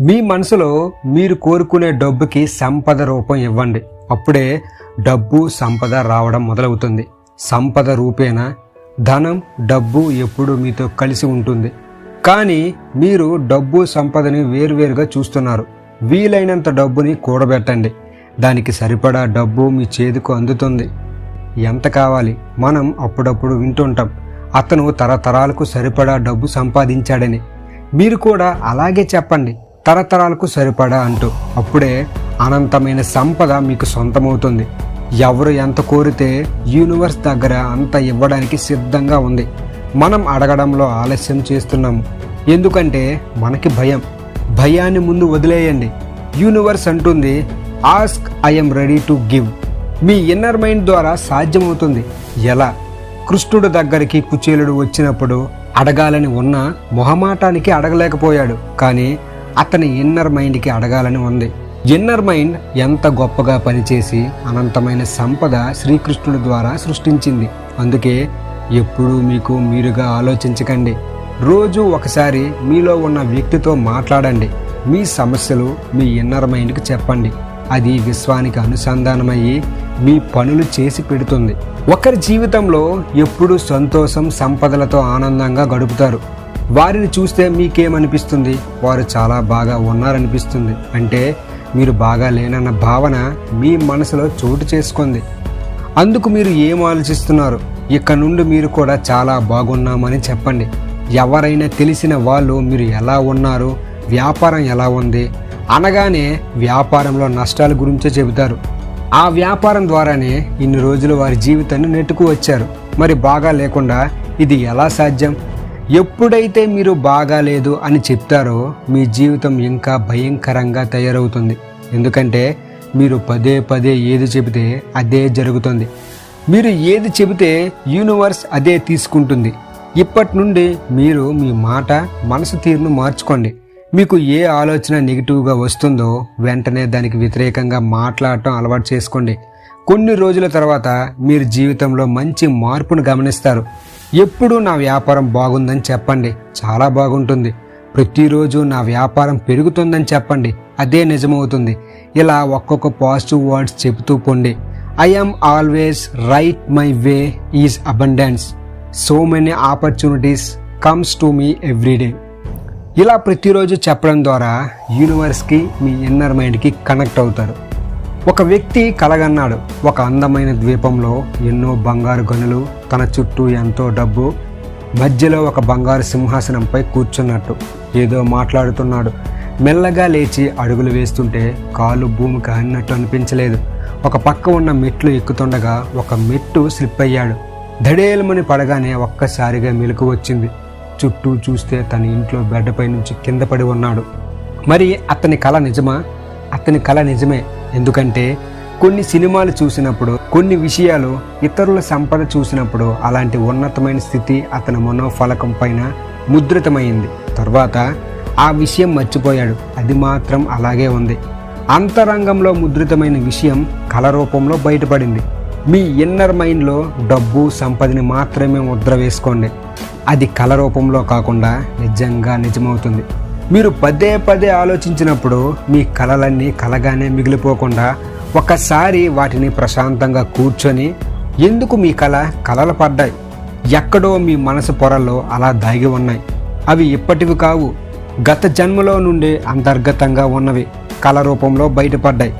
మీ మనసులో మీరు కోరుకునే డబ్బుకి సంపద రూపం ఇవ్వండి. అప్పుడే డబ్బు సంపద రావడం మొదలవుతుంది. సంపద రూపేణ ధనం డబ్బు ఎప్పుడు మీతో కలిసి ఉంటుంది. కానీ మీరు డబ్బు సంపదని వేరువేరుగా చూస్తున్నారు. వీలైనంత డబ్బుని కూడబెట్టండి. దానికి సరిపడా డబ్బు మీ చేతికి అందుతుంది. ఎంత కావాలి? మనం అప్పుడప్పుడు వింటుంటాం. అతను తరతరాలకు సరిపడా డబ్బు సంపాదించాడని. మీరు కూడా అలాగే చెప్పండి. తరతరాలకు సరిపడా అంటూ అప్పుడే అనంతమైన సంపద మీకు సొంతమవుతుంది. ఎవరు ఎంత కోరితే యూనివర్స్ దగ్గర అంత ఇవ్వడానికి సిద్ధంగా ఉంది. మనం అడగడంలో ఆలస్యం చేస్తున్నాము. ఎందుకంటే మనకి భయం. భయాన్ని ముందు వదిలేయండి. యూనివర్స్ అంటుంది ask I'm ready to give me inner mind ద్వారా సాధ్యమవుతుంది. ఎలా? కృష్ణుడు దగ్గరికి కుచేలుడు వచ్చినప్పుడు అడగాలని ఉన్న మొహమాటానికి అడగలేకపోయాడు. కానీ అతని ఇన్నర్ మైండ్కి అడగాలని ఉంది. ఇన్నర్ మైండ్ ఎంత గొప్పగా పనిచేసి అనంతమైన సంపద శ్రీకృష్ణుడి ద్వారా సృష్టించింది. అందుకే ఎప్పుడూ మీకు మీరుగా ఆలోచించకండి. రోజు ఒకసారి మీలో ఉన్న వ్యక్తితో మాట్లాడండి. మీ సమస్యలు మీ ఇన్నర్ మైండ్కి చెప్పండి. అది విశ్వానికి అనుసంధానమయ్యి మీ పనులు చేసి పెడుతుంది. ఒకరి జీవితంలో ఎప్పుడు సంతోషం సంపదలతో ఆనందంగా గడుపుతారు. వారిని చూస్తే మీకేమనిపిస్తుంది? వారు చాలా బాగా ఉన్నారనిపిస్తుంది. అంటే మీరు బాగా లేనన్న భావన మీ మనసులో చోటు చేసుకుంది. అందుకు మీరు ఏం ఆలోచిస్తున్నారు? ఇక్కడ నుండి మీరు కూడా చాలా బాగున్నామని చెప్పండి. ఎవరైనా తెలిసిన వాళ్ళు మీరు ఎలా ఉన్నారు? వ్యాపారం ఎలా ఉంది? అనగానే వ్యాపారంలో నష్టాల గురించే చెబుతారు. ఆ వ్యాపారం ద్వారానే ఇన్ని రోజులు వారి జీవితాన్ని నెట్టుకు వచ్చారు. మరి బాగా లేకుండా ఇది ఎలా సాధ్యం? ఎప్పుడైతే మీరు బాగాలేదు అని చెప్తారో మీ జీవితం ఇంకా భయంకరంగా తయారవుతుంది. ఎందుకంటే మీరు పదే పదే ఏది చెబితే అదే జరుగుతుంది. మీరు ఏది చెబితే యూనివర్స్ అదే తీసుకుంటుంది. ఇప్పటి నుండి మీరు మీ మాట మనసు తీరును మార్చుకోండి. మీకు ఏ ఆలోచన నెగిటివ్గా వస్తుందో వెంటనే దానికి వ్యతిరేకంగా మాట్లాడటం అలవాటు చేసుకోండి. కొన్ని రోజుల తర్వాత మీరు జీవితంలో మంచి మార్పును గమనిస్తారు. ఎప్పుడు నా వ్యాపారం బాగుందని చెప్పండి. చాలా బాగుంటుంది. ప్రతిరోజు నా వ్యాపారం పెరుగుతుందని చెప్పండి. అదే నిజమవుతుంది. ఇలా ఒక్కొక్క పాజిటివ్ వర్డ్స్ చెబుతూ పొండి. I am always right my way is abundance so many opportunities comes to me everyday ఇలా ప్రతిరోజు చెప్పడం ద్వారా యూనివర్స్కి మీ ఇన్నర్ మైండ్కి కనెక్ట్ అవుతారు. ఒక వ్యక్తి కలగన్నాడు. ఒక అందమైన ద్వీపంలో ఎన్నో బంగారు గనులు తన చుట్టూ ఎంతో డబ్బు మధ్యలో ఒక బంగారు సింహాసనంపై కూర్చున్నట్టు ఏదో మాట్లాడుతున్నాడు. మెల్లగా లేచి అడుగులు వేస్తుంటే కాలు భూమికి అన్నట్టు అనిపించలేదు. ఒక పక్క ఉన్న మెట్లు ఎక్కుతుండగా ఒక మెట్టు స్లిప్ అయ్యాడు. దడేలుమని పడగానే ఒక్కసారిగా మెలకు వచ్చింది. చుట్టూ చూస్తే తన ఇంట్లో బెడ్పై నుంచి కింద పడి ఉన్నాడు. మరి అతని కళ నిజమా? అతని కళ నిజమే. ఎందుకంటే కొన్ని సినిమాలు చూసినప్పుడు కొన్ని విషయాలు ఇతరుల సంపద చూసినప్పుడు అలాంటి ఉన్నతమైన స్థితి అతని మనోఫలకం పైన ముద్రితమైంది. తర్వాత ఆ విషయం మర్చిపోయాడు. అది మాత్రం అలాగే ఉంది. అంతరంగంలో ముద్రితమైన విషయం కళ రూపంలో బయటపడింది. మీ ఇన్నర్ మైండ్లో డబ్బు సంపదని మాత్రమే ముద్ర వేసుకోండి. అది కళ రూపంలో కాకుండా నిజంగా నిజమవుతుంది. మీరు పదే పదే ఆలోచించినప్పుడు మీ కళలన్నీ కలగానే మిగిలిపోకుండా ఒకసారి వాటిని ప్రశాంతంగా కూర్చొని ఎందుకు మీ కళ కలలు పడ్డాయి? ఎక్కడో మీ మనసు పొరల్లో అలా దాగి ఉన్నాయి. అవి ఇప్పటివి కావు. గత జన్మలో నుండి అంతర్గతంగా ఉన్నవి. కళ రూపంలో బయటపడ్డాయి.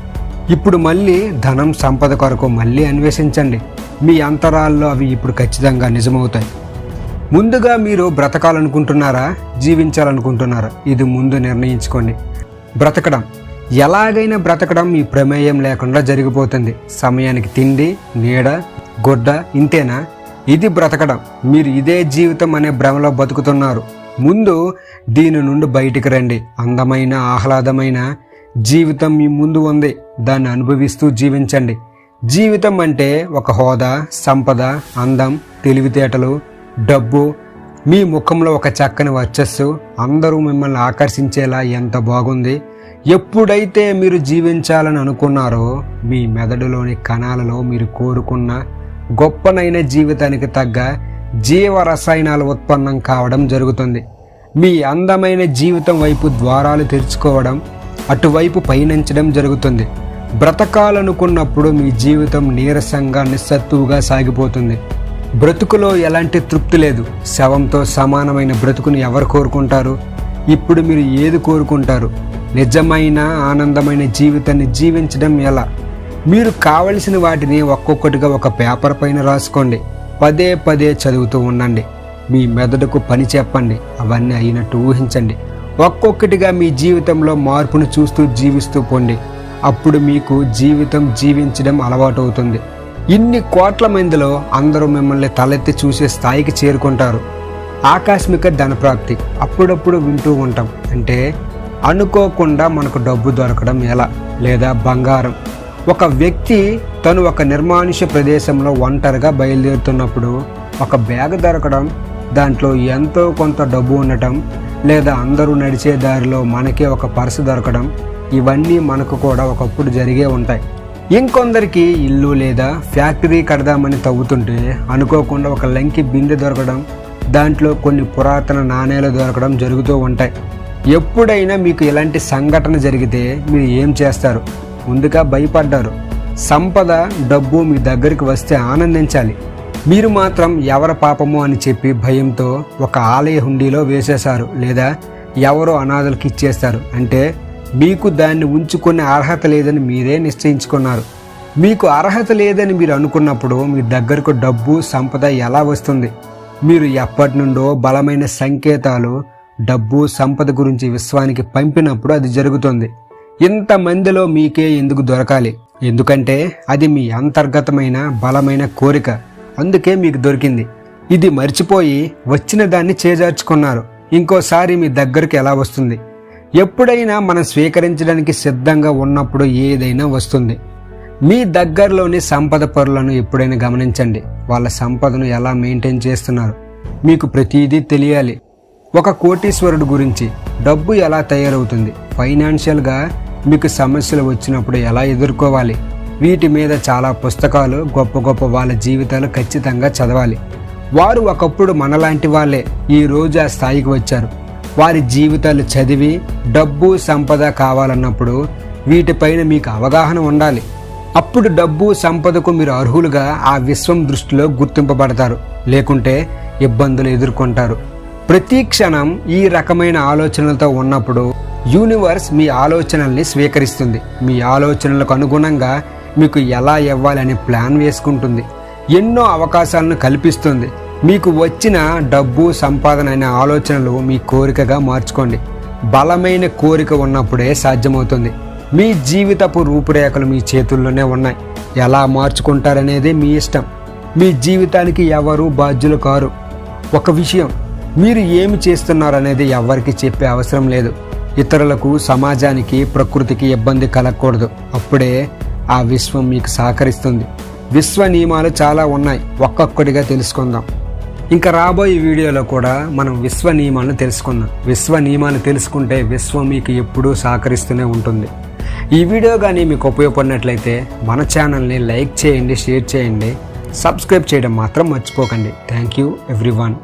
ఇప్పుడు మళ్ళీ ధనం సంపద కొరకు మళ్ళీ అన్వేషించండి. మీ అంతరాల్లో అవి ఇప్పుడు ఖచ్చితంగా నిజమవుతాయి. ముందుగా మీరు బ్రతకాలనుకుంటున్నారా? జీవించాలనుకుంటున్నారా? ఇది ముందు నిర్ణయించుకోండి. బ్రతకడం. ఎలాగైనా బ్రతకడం మీ ప్రమేయం లేకుండా జరిగిపోతుంది. సమయానికి తిండి నీడ గుడ్డ ఇంతేనా? ఇది బ్రతకడం. మీరు ఇదే జీవితం అనే భ్రమలో బతుకుతున్నారు. ముందు దీని నుండి బయటికి రండి. అందమైన ఆహ్లాదమైన జీవితం మీ ముందు ఉంది. దాన్ని అనుభవిస్తూ జీవించండి. జీవితం అంటే ఒక హోదా సంపద అందం తెలివితేటలు డబ్బు మీ ముఖంలో ఒక చక్కని వర్చస్సు అందరూ మిమ్మల్ని ఆకర్షించేలా ఎంత బాగుంది. ఎప్పుడైతే మీరు జీవించాలని అనుకున్నారో మీ మెదడులోని కణాలలో మీరు కోరుకున్న గొప్పనైన జీవితానికి తగ్గ జీవ రసాయనాలు ఉత్పన్నం కావడం జరుగుతుంది. మీ అందమైన జీవితం వైపు ద్వారాలు తెరుచుకోవడం అటువైపు పయనించడం జరుగుతుంది. బ్రతకాలనుకున్నప్పుడు మీ జీవితం నీరసంగా నిస్సత్తువుగా సాగిపోతుంది. బ్రతుకులో ఎలాంటి తృప్తి లేదు. శవంతో సమానమైన బ్రతుకుని ఎవరు కోరుకుంటారు? ఇప్పుడు మీరు ఏది కోరుకుంటారు? నిజమైన ఆనందమైన జీవితాన్ని జీవించడం ఎలా? మీరు కావలసిన వాటిని ఒక్కొక్కటిగా ఒక పేపర్ పైన రాసుకోండి. పదే పదే చదువుతూ ఉండండి. మీ మెదడుకు పని చెప్పండి. అవన్నీ అయినట్టు ఊహించండి. ఒక్కొక్కటిగా మీ జీవితంలో మార్పును చూస్తూ జీవిస్తూ పోండి. అప్పుడు మీకు జీవితం జీవించడం అలవాటు అవుతుంది ఇన్ని కోట్ల మందిలో అందరూ మిమ్మల్ని తలెత్తి చూసే స్థాయికి చేరుకుంటారు. ఆకస్మిక ధనప్రాప్తి. అప్పుడప్పుడు వింటూ ఉంటాం. అంటే అనుకోకుండా మనకు డబ్బు దొరకడం ఎలా? లేదా బంగారం. ఒక వ్యక్తి తను ఒక నిర్మానుష్య ప్రదేశంలో ఒంటరిగా బయలుదేరుతున్నప్పుడు ఒక బ్యాగ్ దొరకడం దాంట్లో ఎంతో కొంత డబ్బు ఉండటం లేదా అందరూ నడిచే దారిలో మనకే ఒక పర్సు దొరకడం ఇవన్నీ మనకు కూడా ఒకప్పుడు జరిగే ఉంటాయి. ఇంకొందరికి ఇల్లు లేదా ఫ్యాక్టరీ కడదామని తవ్వుతుంటే అనుకోకుండా ఒక లంకి బిందె దొరకడం దాంట్లో కొన్ని పురాతన నాణేలు దొరకడం జరుగుతూ ఉంటాయి. ఎప్పుడైనా మీకు ఇలాంటి సంఘటన జరిగితే మీరు ఏం చేస్తారు? ముందుగా భయపడ్డారు. సంపద డబ్బు మీ దగ్గరికి వస్తే ఆనందించాలి. మీరు మాత్రం ఎవరి పాపము అని చెప్పి భయంతో ఒక ఆలయ హుండీలో వేసేశారు లేదా ఎవరో అనాథలకు ఇచ్చేస్తారు. అంటే మీకు దాన్ని ఉంచుకునే అర్హత లేదని మీరే నిశ్చయించుకున్నారు. మీకు అర్హత లేదని మీరు అనుకున్నప్పుడు మీ దగ్గరకు డబ్బు సంపద ఎలా వస్తుంది? మీరు ఎప్పటి నుండో బలమైన సంకేతాలు డబ్బు సంపద గురించి విశ్వానికి పంపినప్పుడు అది జరుగుతుంది. ఇంతమందిలో మీకే ఎందుకు దొరకాలి? ఎందుకంటే అది మీ అంతర్గతమైన బలమైన కోరిక. అందుకే మీకు దొరికింది. ఇది మర్చిపోయి వచ్చిన దాన్ని చేజార్చుకున్నారు. ఇంకోసారి మీ దగ్గరకు ఎలా వస్తుంది? ఎప్పుడైనా మనం స్వీకరించడానికి సిద్ధంగా ఉన్నప్పుడు ఏదైనా వస్తుంది. మీ దగ్గరలోని సంపద పరులను ఎప్పుడైనా గమనించండి. వాళ్ళ సంపదను ఎలా మెయింటైన్ చేస్తున్నారు? మీకు ప్రతిదీ తెలియాలి. ఒక కోటీశ్వరుడు గురించి డబ్బు ఎలా తయారవుతుంది? ఫైనాన్షియల్గా మీకు సమస్యలు వచ్చినప్పుడు ఎలా ఎదుర్కోవాలి? వీటి మీద చాలా పుస్తకాలు గొప్ప గొప్ప వాళ్ళ జీవితాలు ఖచ్చితంగా చదవాలి. వారు ఒకప్పుడు మనలాంటి వాళ్ళే. ఈ రోజు ఆ స్థాయికి వచ్చారు. వారి జీవితాలు చదివి డబ్బు సంపద కావాలన్నప్పుడు వీటిపైన మీకు అవగాహన ఉండాలి. అప్పుడు డబ్బు సంపదకు మీరు అర్హులుగా ఆ విశ్వం దృష్టిలో గుర్తింపబడతారు. లేకుంటే ఇబ్బందులు ఎదుర్కొంటారు. ప్రతి క్షణం ఈ రకమైన ఆలోచనలతో ఉన్నప్పుడు యూనివర్స్ మీ ఆలోచనల్ని స్వీకరిస్తుంది. మీ ఆలోచనలకు అనుగుణంగా మీకు ఎలా ఇవ్వాలనే ప్లాన్ వేసుకుంటుంది. ఎన్నో అవకాశాలను కల్పిస్తుంది. మీకు వచ్చిన డబ్బు సంపాదన అనే ఆలోచనలు మీ కోరికగా మార్చుకోండి. బలమైన కోరిక ఉన్నప్పుడే సాధ్యమవుతుంది. మీ జీవితపు రూపురేఖలు మీ చేతుల్లోనే ఉన్నాయి. ఎలా మార్చుకుంటారనేది మీ ఇష్టం. మీ జీవితానికి ఎవరు బాధ్యులు కారు? ఒక విషయం మీరు ఏమి చేస్తున్నారనేది ఎవరికి చెప్పే అవసరం లేదు. ఇతరులకు సమాజానికి ప్రకృతికి ఇబ్బంది కలగకూడదు. అప్పుడే ఆ విశ్వం మీకు సహకరిస్తుంది. విశ్వ నియమాలు చాలా ఉన్నాయి. ఒక్కొక్కటిగా తెలుసుకుందాం. ఇంకా రాబోయే వీడియోలో కూడా మనం విశ్వ నియమాలను తెలుసుకుందాం. విశ్వ నియమాలు తెలుసుకుంటే విశ్వం మీకు ఎప్పుడూ సహకరిస్తూనే ఉంటుంది. ఈ వీడియో కానీ మీకు ఉపయోగపడినట్లయితే మన ఛానల్ని లైక్ చేయండి షేర్ చేయండి. సబ్స్క్రైబ్ చేయడం మాత్రం మర్చిపోకండి. Thank you everyone.